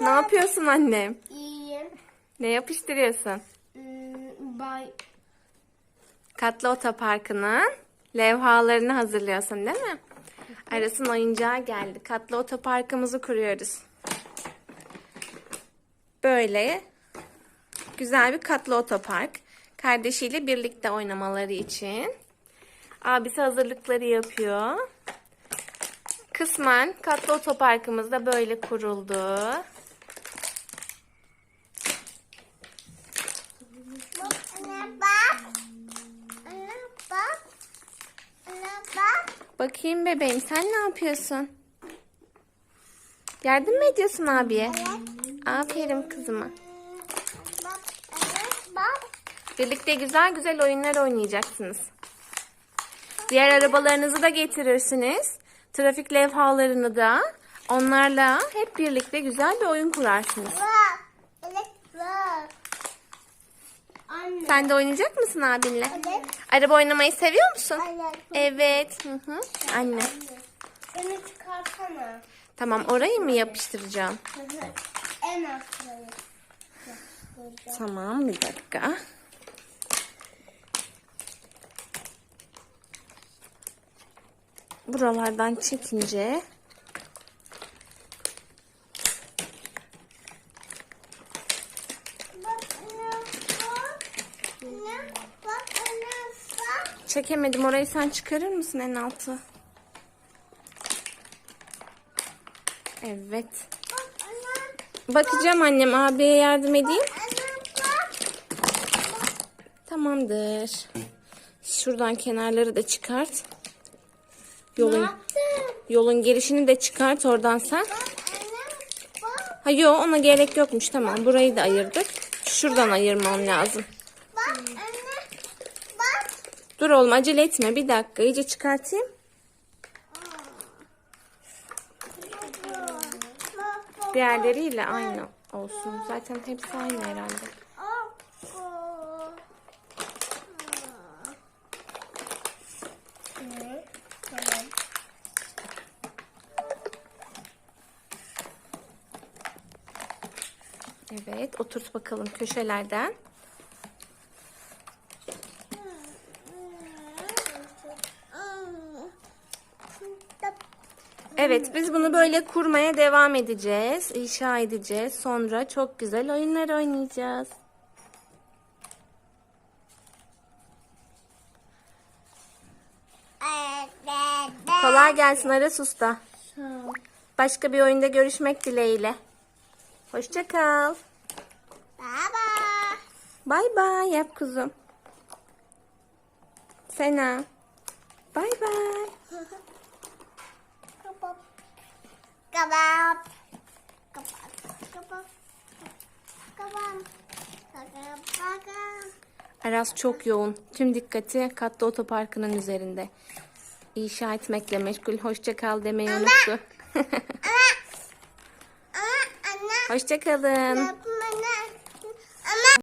Ne yapıyorsun annem? İyiyim. Ne yapıştırıyorsun? Hmm, Bay Katlı Otoparkı'nın levhalarını hazırlıyorsun değil mi? Aras'ın oyuncağı geldi. Katlı Otoparkımızı kuruyoruz. Böyle güzel bir katlı otopark. Kardeşiyle birlikte oynamaları için. Abisi hazırlıkları yapıyor. Kısmen katlı otoparkımız da böyle kuruldu. Bakayım bebeğim sen ne yapıyorsun? Yardım mı ediyorsun abiye? Aferin kızıma. Bak. Anne bak. Birlikte güzel güzel oyunlar oynayacaksınız. Diğer arabalarınızı da getirirsiniz. Trafik levhalarını da. Onlarla hep birlikte güzel bir oyun kurarsınız. Bak. Evet bak. Anne. Sen de oynayacak mısın abinle? Evet. Araba oynamayı seviyor musun? Anne. Evet. Hı hı. Anne. Şunu çıkarsana. Tamam orayı mı yapıştıracağım? Hı hı. En sırayı. Tamam bir dakika. Buralardan çekince çekemedim. Orayı sen çıkarır mısın en altı? Evet. Bakacağım annem abiye yardım edeyim. Tamamdır. Şuradan kenarları da çıkart. Yolun yolun girişini de çıkart oradan sen. Ha yo ona gerek yokmuş tamam. Burayı da ayırdık. Şuradan ayırmam lazım. Bak anne. Bak. Dur oğlum acele etme. Bir dakika iyice çıkartayım. Diğerleriyle aynı olsun. Zaten hepsi aynı herhalde. Tamam. Evet oturt bakalım köşelerden. Evet biz bunu böyle kurmaya devam edeceğiz. inşa edeceğiz. Sonra çok güzel oyunlar oynayacağız. Kolay gelsin Aras Usta. Başka bir oyunda görüşmek dileğiyle. Hoşça kal. Baba. Bay bay yap kuzum. Sena. Bay bay. Kapat. Kapat. Kapat. Kapat. Kapat. Aras çok yoğun. Tüm dikkati katlı otoparkının üzerinde. İnşa etmekle meşgul. Hoşça kal demeyi unuttu. Ama